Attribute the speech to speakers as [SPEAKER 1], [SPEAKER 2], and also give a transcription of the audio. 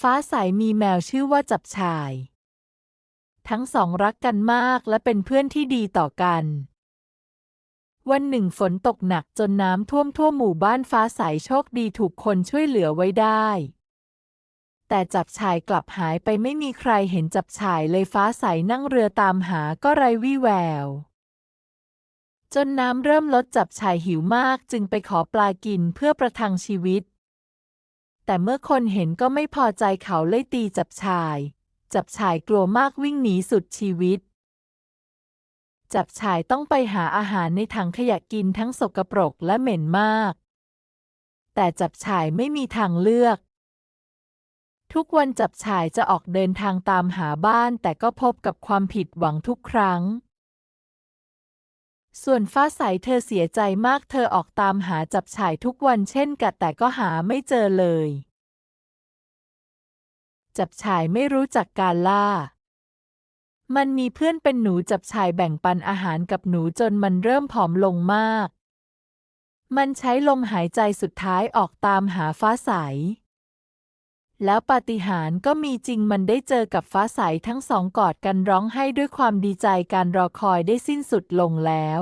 [SPEAKER 1] ฟ้าใสมีแมวชื่อว่าจับชาย ทั้งสองรักกันมากและเป็นเพื่อนที่ดีต่อกัน วันหนึ่งฝนตกหนักจนน้ำท่วมทั่วหมู่บ้านฟ้าใสโชคดีถูกคนช่วยเหลือไว้ได้ แต่จับชายกลับหายไปไม่มีใครเห็นจับชายเลยฟ้าใสนั่งเรือตามหาก็ไร้วี่แววจนน้ำเริ่มลดจับชายหิวมากจึงไปขอปลากินเพื่อประทังชีวิต แต่เมื่อคนเห็นก็ไม่พอใจเขาเลยตีจับชาย จับชายกลัวมากวิ่งหนีสุดชีวิต จับชายต้องไปหาอาหารในถังขยะกินทั้งสกปรกและเหม็นมาก แต่จับชายไม่มีทางเลือก ทุกวันจับชายจะออกเดินทางตามหาบ้านแต่ก็พบกับความผิดหวังทุกครั้ง ส่วนฟ้าใสเธอเสียใจมากเธอออกตามหาจับชายทุกวันเช่นกันแต่ก็หาไม่เจอเลย จับชายไม่รู้จักการล่า มันมีเพื่อนเป็นหนูจับชายแบ่งปันอาหารกับหนูจนมันเริ่มผอมลงมาก มันใช้ลมหายใจสุดท้ายออกตามหาฟ้าใส แล้วปาฏิหาริย์ก็มีจริงมันได้เจอกับฟ้าใสทั้งสองกอดกันร้องไห้ด้วยความดีใจการรอคอยได้สิ้นสุดลงแล้ว